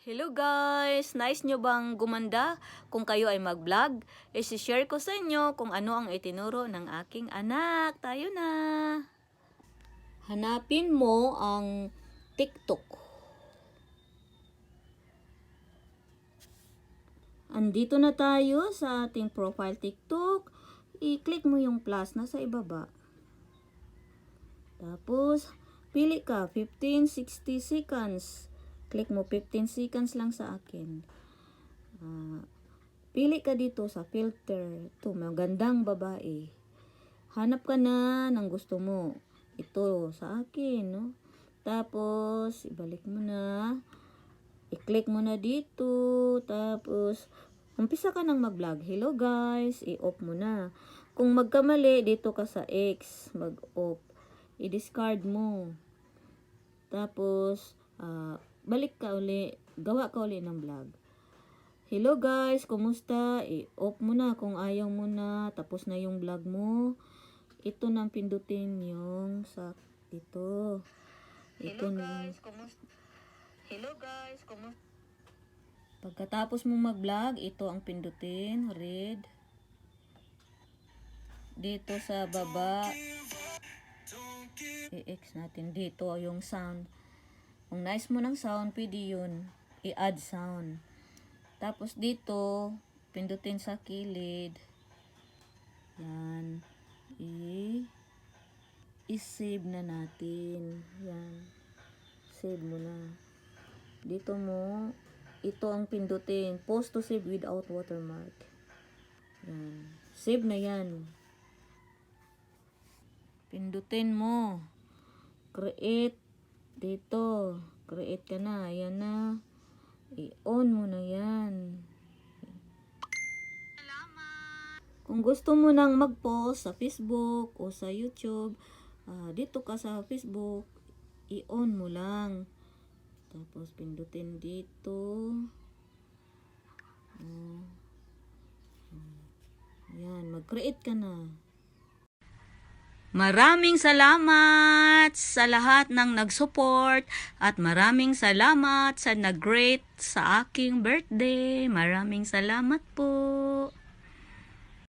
Hello guys! Nice nyo bang gumanda? Kung kayo ay mag-vlog, isi-share ko sa inyo kung ano ang itinuro ng aking anak. Tayo na! Hanapin mo ang TikTok. Andito na tayo sa ating profile TikTok. I-click mo yung plus na sa ibaba. Tapos, pili ka 15, 60 seconds. Click mo 15 seconds lang sa akin. Ah, pili ka dito sa filter. Ito, magandang babae. Hanap ka na ng gusto mo. Ito, sa akin, no? Tapos, ibalik mo na. I-click mo na dito. Tapos, umpisa ka nang mag-vlog. Hello guys, i-off mo na. Kung magkamali, dito ka sa X, mag-off. I-discard mo. Tapos, ah, balik ka uli, gawa ka uli ng vlog. Hello guys, kumusta? I-off mo na kung ayaw mo na, tapos na yung vlog mo. Ito nang pindutin yung sa ito. Ito Hello na. guys, kumusta? Hello guys, kumusta? Pagkatapos mo mag-vlog, ito ang pindutin, red. Dito sa baba, i-X natin dito yung sound. Kung nice mo ng sound, pwede yun. I-add sound. Tapos dito, pindutin sa kilid. Yan. I- i-save na natin. Yan. Save mo na. Dito mo, ito ang pindutin. Post to save without watermark. Yan. Save na yan. Pindutin mo. Create. Dito. Create ka na. Ayan na. I-on mo na yan. Kung gusto mo nang mag-post sa Facebook o sa YouTube, ah, dito ka sa Facebook, i-on mo lang. Tapos pindutin dito. Oh. Yan, mag-create ka na. Maraming salamat sa lahat ng nag-support at maraming salamat sa nag-great sa aking birthday. Maraming salamat po.